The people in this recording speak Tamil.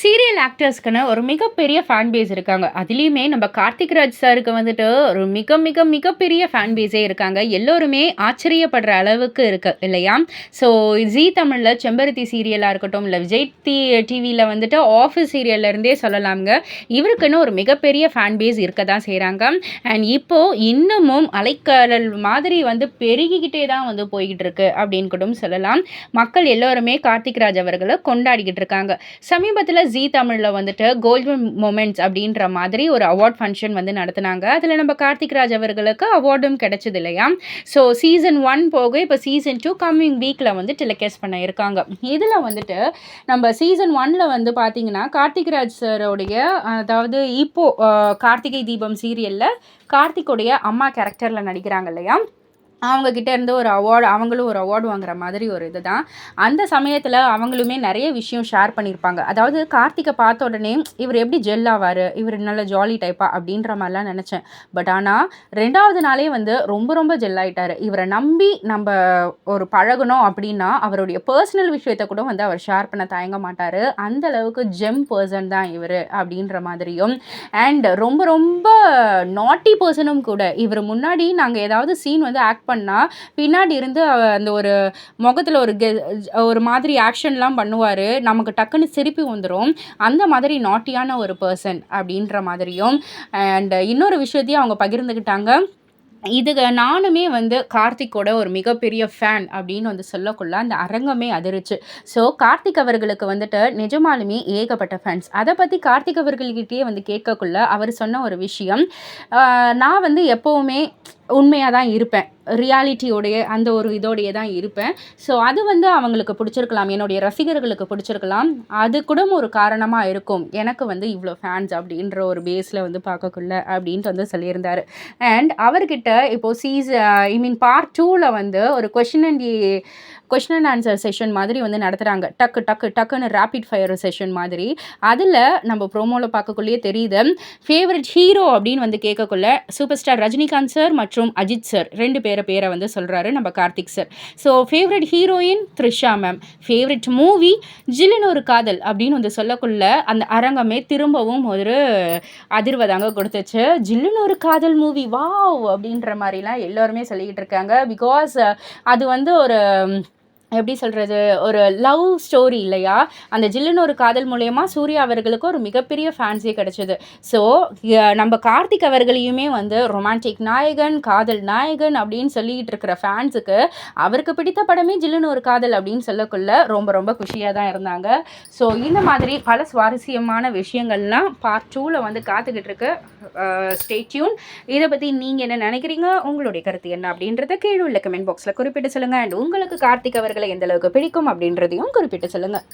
சீரியல் ஆக்டர்ஸ்க்குன்னு ஒரு மிகப்பெரிய ஃபேன் பேஸ் இருக்காங்க. அதுலேயுமே நம்ம கார்த்திக் ராஜ் சாருக்கு வந்துட்டு ஒரு மிக மிக மிகப்பெரிய ஃபேன் பேஸே இருக்காங்க. எல்லோருமே ஆச்சரியப்படுற அளவுக்கு இருக்கு இல்லையா? ஸோ ஜீ தமிழில் செம்பருத்தி சீரியலாக இருக்கட்டும் இல்லை விஜய் டி டிவியில் வந்துட்டு ஆஃபீஸ் சீரியல்லேருந்தே சொல்லலாம்ங்க. இவருக்குன்னு ஒரு மிகப்பெரிய ஃபேன் பேஸ் இருக்க தான் செய்கிறாங்க அண்ட் இப்போது இன்னமும் அலைக்கடல் மாதிரி வந்து பெருகிக்கிட்டே தான் வந்து போய்கிட்டு இருக்கு அப்படின்னு கூட சொல்லலாம். மக்கள் எல்லோருமே கார்த்திக் ராஜ் அவர்களை கொண்டாடிக்கிட்டு இருக்காங்க. சமீபத்தில் ஜீ தமிழில் வந்துட்டு கோல்டன் மொமெண்ட்ஸ் அப்படின்ற மாதிரி ஒரு அவார்ட் ஃபங்க்ஷன் வந்து நடத்துனாங்க. அதில் நம்ம கார்த்திக் ராஜ் அவர்களுக்கு அவார்டும் கிடைச்சது இல்லையா? ஸோ சீசன் ஒன் போக இப்போ சீசன் டூ கம்மிங் வீக்கில் வந்து டெலிகாஸ்ட் பண்ண இருக்காங்க. இதில் வந்துட்டு நம்ம சீசன் ஒனில் வந்து பார்த்தீங்கன்னா கார்த்திக் ராஜ் சாரோடைய அதாவது இப்போ கார்த்திகை தீபம் சீரியலில் கார்த்திக்குடைய அம்மா கேரக்டரில் நடிக்கிறாங்க இல்லையா? அவங்கக்கிட்ட இருந்து ஒரு அவார்டு அவங்களும் ஒரு அவார்டு வாங்குற மாதிரி ஒரு இதுதான். அந்த சமயத்தில் அவங்களுமே நிறைய விஷயம் ஷேர் பண்ணியிருப்பாங்க அதாவது கார்த்திகை பார்த்த உடனே இவர் எப்படி ஜெல் ஆவார்? இவர் நல்ல ஜாலி டைப்பா அப்படின்ற மாதிரிலாம் நினச்சேன். பட் ஆனால் ரெண்டாவது நாளே வந்து ரொம்ப ரொம்ப ஜெல் ஆகிட்டார் இவரை நம்பி நம்ம ஒரு பழகணும் அப்படின்னா அவருடைய பர்சனல் விஷயத்தை கூட வந்து அவர் ஷேர் பண்ண தயங்க மாட்டார். அந்த அளவுக்கு ஜெம் பர்சன் தான் இவர் அப்படின்ற மாதிரியும். அண்ட் ரொம்ப ரொம்ப நாட்டி பர்சனும் கூட இவர் முன்னாடி நாங்கள் ஏதாவது சீன் வந்து ஆக்ட் பண்ணால் பின்னாடி இருந்து அந்த ஒரு முகத்தில் ஒரு கெ ஒரு மாதிரி ஆக்ஷன்லாம் பண்ணுவார். நமக்கு டக்குன்னு சிரிப்பு வந்துடும் அந்த மாதிரி நாட்டியான ஒரு பர்சன் அப்படின்ற மாதிரியும் அண்ட் இன்னொரு விஷயத்தையும் அவங்க பகிர்ந்துக்கிட்டாங்க இதுக நானுமே வந்து கார்த்திக்கோட ஒரு மிகப்பெரிய ஃபேன் அப்படின்னு வந்து சொல்லக்குள்ள அந்த அரங்கமே அதிருச்சு. ஸோ கார்த்திக் அவர்களுக்கு வந்துட்டு நிஜமாலுமே ஏகப்பட்ட ஃபேன்ஸ் அதை பற்றி கார்த்திக் அவர்கள்கிட்டயே வந்து கேட்கக்குள்ள அவர் சொன்ன ஒரு விஷயம் நான் வந்து எப்போவுமே உண்மையாக தான் இருப்பேன். ரியாலிட்டியோடைய அந்த ஒரு இதோடைய தான் இருப்பேன். ஸோ அது வந்து அவங்களுக்கு பிடிச்சிருக்கலாம். என்னுடைய ரசிகர்களுக்கு பிடிச்சிருக்கலாம். அது கூட ஒரு காரணமாக இருக்கும். எனக்கு வந்து இவ்வளோ ஃபேன்ஸ் அப்படின்ற ஒரு பேஸில் வந்து பார்க்கக்குள்ள அப்படின்ட்டு வந்து சொல்லியிருந்தார். அண்ட் அவர்கிட்ட இப்போது சீஸ் ஐ மீன் பார்ட் டூவில் வந்து ஒரு question and question and answer session மாதிரி வந்து நடத்துகிறாங்க டக்கு டக்கு டக்குன்னு ரேபிட் ஃபயர் செஷன் மாதிரி. அதில் நம்ம ப்ரோமோவில் பார்க்கக்குள்ளேயே தெரியுது ஃபேவரட் ஹீரோ அப்படின்னு வந்து கேட்கக்குள்ள சூப்பர் ஸ்டார் ரஜினிகாந்த் சார் மற்றும் அஜித் சார் ரெண்டு பேரை பேரை வந்து சொல்கிறாரு நம்ம Karthik sir so favourite heroine Trisha ma'am favourite movie Jillunu Oru Kaadhal அப்படின்னு வந்து சொல்லக்குள்ள அந்த அரங்கமே திரும்பவும் ஒரு அதிர்வதாங்க கொடுத்துச்சு. ஜில்லுன்னு ஒரு காதல் மூவி வாவ் அப்படின்ற மாதிரிலாம் எல்லோருமே சொல்லிக்கிட்டு இருக்காங்க. பிகாஸ் அது வந்து ஒரு எப்படி சொல்கிறது ஒரு லவ் ஸ்டோரி இல்லையா? அந்த ஜில்லுன்னு ஒரு காதல் மூலயமா சூர்யா அவர்களுக்கு ஒரு மிகப்பெரிய ஃபேன்ஸே கிடச்சிது. ஸோ நம்ம கார்த்திக் அவர்களையுமே வந்து ரொமான்டிக் நாயகன் காதல் நாயகன் அப்படின்னு சொல்லிக்கிட்டு இருக்கிற ஃபேன்ஸுக்கு அவருக்கு பிடித்த படமே ஜில்லுன்னு ஒரு காதல் அப்படின்னு சொல்லக்குள்ள ரொம்ப ரொம்ப குஷியாக தான் இருந்தாங்க. ஸோ இந்த மாதிரி பல சுவாரஸ்யமான விஷயங்கள்லாம் பார்ட் டூவில் வந்து காத்துக்கிட்டு இருக்கு. ஸ்டேட்யூன் இதை பற்றி நீங்கள் என்ன நினைக்கிறீங்க? உங்களுடைய கருத்து என்ன அப்படின்றத கீழே உள்ள கமெண்ட் பாக்ஸில் குறிப்பிட்டு சொல்லுங்கள் அண்ட் உங்களுக்கு கார்த்திக் அவர்கள் எந்த அளவுக்கு பிடிக்கும் அப்படின்றதையும் குறிப்பிட்டு சொல்லுங்கள்